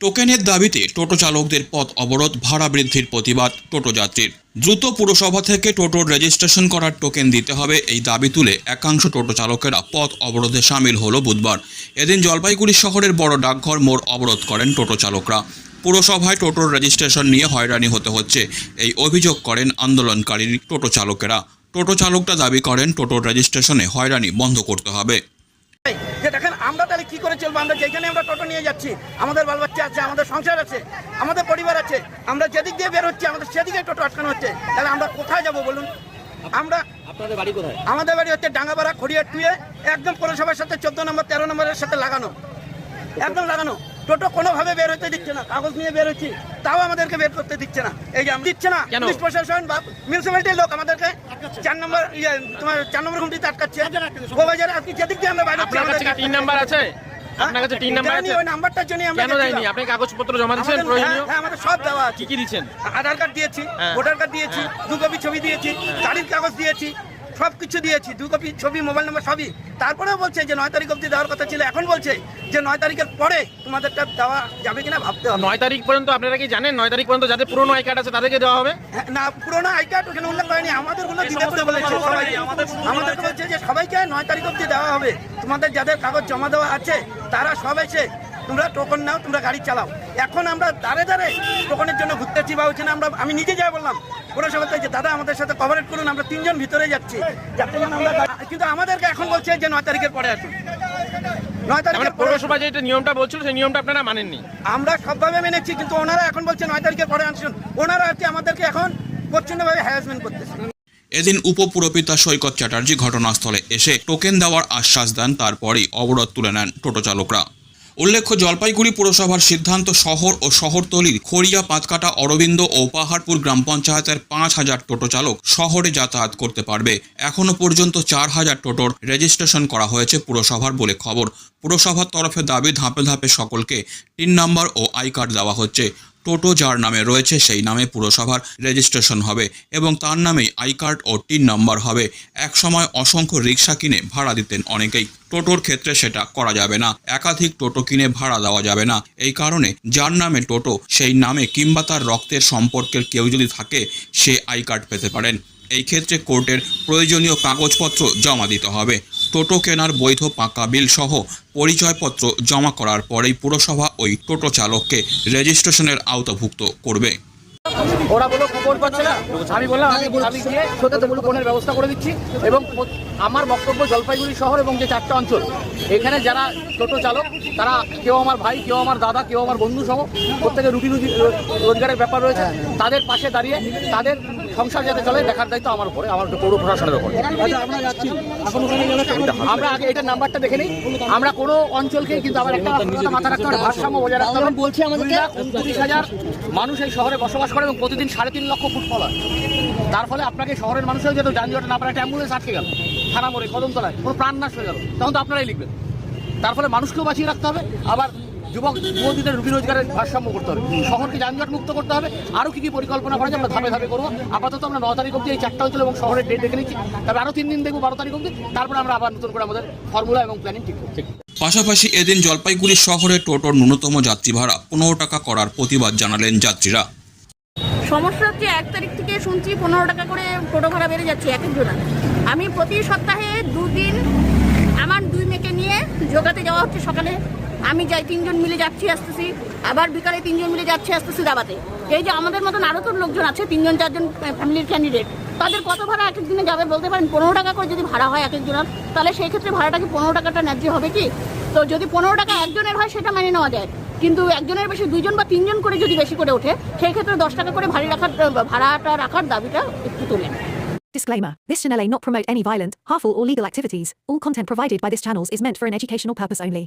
টোকেনের দাবিতে টোটো চালকদের পথ অবরোধ, ভাড়া বৃদ্ধির প্রতিবাদ টোটো যাত্রীর। দ্রুত পুরসভা থেকে টোটোর রেজিস্ট্রেশন করার টোকেন দিতে হবে, এই দাবি তুলে একাংশ টোটো চালকেরা পথ অবরোধে সামিল হলো বুধবার। এদিন জলপাইগুড়ি শহরের বড় ডাকঘর মোড় অবরোধ করেন টোটো চালকরা। পুরসভায় টোটোর রেজিস্ট্রেশন নিয়ে হয়রানি হতে হচ্ছে, এই অভিযোগ করেন আন্দোলনকারী টোটো চালকেরা। টোটো চালকরা দাবি করেন টোটোর রেজিস্ট্রেশনে হয়রানি বন্ধ করতে হবে। যে দেখেন আমরা তাহলে কি করে চলবো? আমরা যেখানে আমরা টোটো নিয়ে যাচ্ছি আমাদের বাল বাচ্চা আছে আমাদের সংসার আছে আমাদের পরিবার আছে আমরা যেদিক দিয়ে বের হচ্ছি আমাদের সেদিকে টোটো আটকানো হচ্ছে। তাহলে আমরা কোথায় যাব বলুন? আমরা আপনাদের বাড়ি কোথায়? আমাদের বাড়ি হচ্ছে ডাঙ্গাপাড়া খড়িয়া টুয়ে একদম পৌরসভার সাথে চোদ্দ নম্বর তেরো নম্বরের সাথে লাগানো। একদম লাগানো। টোটো কোনোভাবে বের হতে দিচ্ছে না কাগজ নিয়ে বের হচ্ছি তাও আমাদেরকে বের করতে দিচ্ছে না। এই যে দিচ্ছে না? পুলিশ প্রশাসন বা মিউনিসিপ্যালিটির লোক আমাদেরকে চার নম্বর ইয়ে তোমার চার নম্বর ঘুমটিতে আটকাচ্ছে। গোবাজারে আজকে যেদিক দিয়ে আমরা বাইরে তিন নাম্বার আছে? আপনার কাছে তিন নাম্বার দেয়নি, আছে? ওই নাম্বারটার জন্য আমরা কেন দেয়নি? আপনি কাগজপত্র জমা প্রয়োজনীয়? হ্যাঁ, হ্যাঁ, আমাদের সব দেওয়া আছে। কি আধার কার্ড দিয়েছি হ্যাঁ। ভোটার কার্ড দিয়েছি দু কপি ছবি দিয়েছি গাড়ির কাগজ দিয়েছি সব কিছু দিয়েছি দু কপি ছবি মোবাইল নাম্বার সবই। তারপরেও বলছে যে নয় তারিখ অবধি দেওয়ার কথা ছিল। এখন বলছে যে নয় তারিখের পরে তোমাদেরটা দেওয়া যাবে কিনা ভাবতে হবে। নয় তারিখ পর্যন্ত আপনারা কি জানেন? নয় তারিখ পর্যন্ত যাদের পুরনো আই কার্ড আছে তাদেরকে দেওয়া হবে? হ্যাঁ, না পুরোনো আই কার্ড ওখানে উল্লেখ করেনি। আমাদেরগুলো দিতে বলেছে সবাইকে আমাদেরকে বলছে যে সবাইকে নয় তারিখ অবধি দেওয়া হবে। তোমাদের যাদের কাগজ জমা দেওয়া আছে তারা সব এসে তোমরা টোকন নাও তোমরা গাড়ি চালাও। এখন আমরা দাঁড়ে দাঁড়ে টোকনের জন্য ঘুরতেছি বা ওইখানে আমরা আমি নিজে যাই বললাম পৌরসভাতে যে দাদা আমাদের সাথে কভারেট করুন আমরা তিনজন ভিতরে যাচ্ছি। যাতে আমরা কিন্তু আমাদেরকে এখন বলছে যে নয় তারিখের পরে আসুন। নয় মানে তারিখের পৌরসভা যেটা নিয়মটা বলছিল সেই নিয়মটা আপনারা মানেননি? আমরা সবভাবে মেনেছি কিন্তু ওনারা এখন বলছে নয় তারিখের পরে আসুন। ওনারা হচ্ছে আমাদেরকে এখন হ্যারাসমেন্ট করতেছে। এদিন উপপুরপিতা সৈকত চ্যাটার্জি ঘটনাস্থলে এসে টোকেন দেওয়ার আশ্বাস দেন তারপরই অবরোধ তুলে নেন টোটো চালকরা। উল্লেখ্য, জলপাইগুড়ি পুরসভার সিদ্ধান্ত শহর ও শহরতলির খড়িয়া পাতকাটা অরবিন্দ ও পাহাড়পুর গ্রাম পঞ্চায়েতের পাঁচ হাজার টোটো চালক শহরে যাতায়াত করতে পারবে। এখনও পর্যন্ত চার হাজার টোটোর রেজিস্ট্রেশন করা হয়েছে পুরসভার বলে খবর। পুরসভার তরফে দাবি, ধাপে ধাপে সকলকে তিন নম্বর ও আই কার্ড দেওয়া হচ্ছে। টোটো যার নামে রয়েছে সেই নামে পুরসভার রেজিস্ট্রেশন হবে এবং তার নামেই আই কার্ড ও টিন নাম্বার হবে। এক সময় অসংখ্য রিক্সা কিনে ভাড়া দিতেন অনেকেই। টোটোর ক্ষেত্রে সেটা করা যাবে না। একাধিক টোটো কিনে ভাড়া দেওয়া যাবে না। এই কারণে যার নামে টোটো, সেই নামে কিংবা তার রক্তের সম্পর্কের কেউ যদি থাকে, সে আই কার্ড পেতে পারেন। এই ক্ষেত্রে কোর্টের প্রয়োজনীয় কাগজপত্র জমা দিতে হবে। টোটো কেনার বৈধ পাকা বিল সহ পরিচয়পত্র জমা করার পরেই পুরসভা ওই টোটো চালককে রেজিস্ট্রেশনের আওতাভুক্ত করবে। ওরা বলো খবর পাচ্ছে না। আমি বললাম, আমি আমি গিয়ে সত্যতামূলক ফোনের ব্যবস্থা করে দিচ্ছি এবং আমার বক্তব্য জলপাইগুড়ি শহর এবং যে চারটা অঞ্চল, এখানে যারা টোটো চালক, তারা কেউ আমার ভাই, কেউ আমার দাদা, কেউ আমার বন্ধু সহ প্রত্যেকের রুটি রুজি রোজগারের ব্যাপার রয়েছে। তাদের পাশে দাঁড়িয়ে, তাদের সংসার যাতে চলে দেখার দায়িত্ব আমার উপরে আমার পৌর প্রশাসনের উপরে। আমরা আগে এটার নাম্বারটা দেখে নিই। আমরা কোনো অঞ্চলকে কিন্তু আবার একটা কথা মাথা রাখতে হবে ভারসাম্য বজায় রাখতে হবে। বলছি আমাদেরকে উনত্রিশ হাজার মানুষ এই শহরে বসবাস করে এবং প্রতিদিন সাড়ে তিন লক্ষ ফুট ফল হয়। তার ফলে আপনাকে শহরের মানুষের যেহেতু যানজটে না পারে একটা অ্যাম্বুলেন্স আটকে গেল থানা মোড়ে কদমতলায় কোনো প্রাণ নাশ হয়ে গেল। তখন তো আপনারাই লিখবেন। তার ফলে মানুষকেও বাঁচিয়ে রাখতে হবে। আবার যুবক যুবতীদের রুটি রোজগারের ভারসাম্য করতে হবে। শহরকে যানজট মুক্ত করতে হবে। আরও কী কী পরিকল্পনা করা যায় আমরা ধাপে ধাপে করব। আপাতত আমরা ন তারিখ অবধি এই চারটা অঞ্চল এবং শহরের ডেট দেখে নিচ্ছি। তবে আরও তিন দিন দেখব বারো তারিখ অবধি। তারপরে আমরা আবার নতুন করে আমাদের ফর্মুলা এবং প্ল্যানিং ঠিক করছি পাশাপাশি এদিন জলপাইগুড়ি শহরে টোটোর ন্যূনতম যাত্রী ভাড়া পনেরো টাকা করার প্রতিবাদ জানালেন যাত্রীরা। সমস্যা হচ্ছে এক তারিখ থেকে শুনছি পনেরো টাকা করে টোটো ভাড়া বেড়ে যাচ্ছে এক একজনা আমি প্রতি সপ্তাহে দুদিন আমার দুই মেয়েকে নিয়ে যোগাতে যাওয়া হচ্ছে সকালে। আমি যাই তিনজন মিলে যাচ্ছি আসতেছি। আবার বিকালে তিনজন মিলে যাচ্ছি আসতেছি দাবাতে। এই যে আমাদের মতন আরও তো লোকজন আছে তিনজন চারজন ফ্যামিলির ক্যান্ডিডেট তাদের কত ভাড়া এক একদিনে যাবে বলতে পারেন? পনেরো টাকা করে যদি ভাড়া হয় এক একজনের তাহলে সেই ক্ষেত্রে ভাড়াটা কি পনেরো টাকাটা ন্যায্য হবে কি? তো যদি পনেরো টাকা একজনের হয় সেটা মেনে নেওয়া যায়। কিন্তু একজনের বেশি দুইজন বা তিনজন করে যদি বেশি করে ওঠে সেই ক্ষেত্রে দশ টাকা করে ভারী রাখার ভাড়াটা রাখার দাবিটা একটু তোলেন Disclaimer This channel may not promote any violent, harmful, or legal activities. All content provided by this channel is meant for an educational purpose only.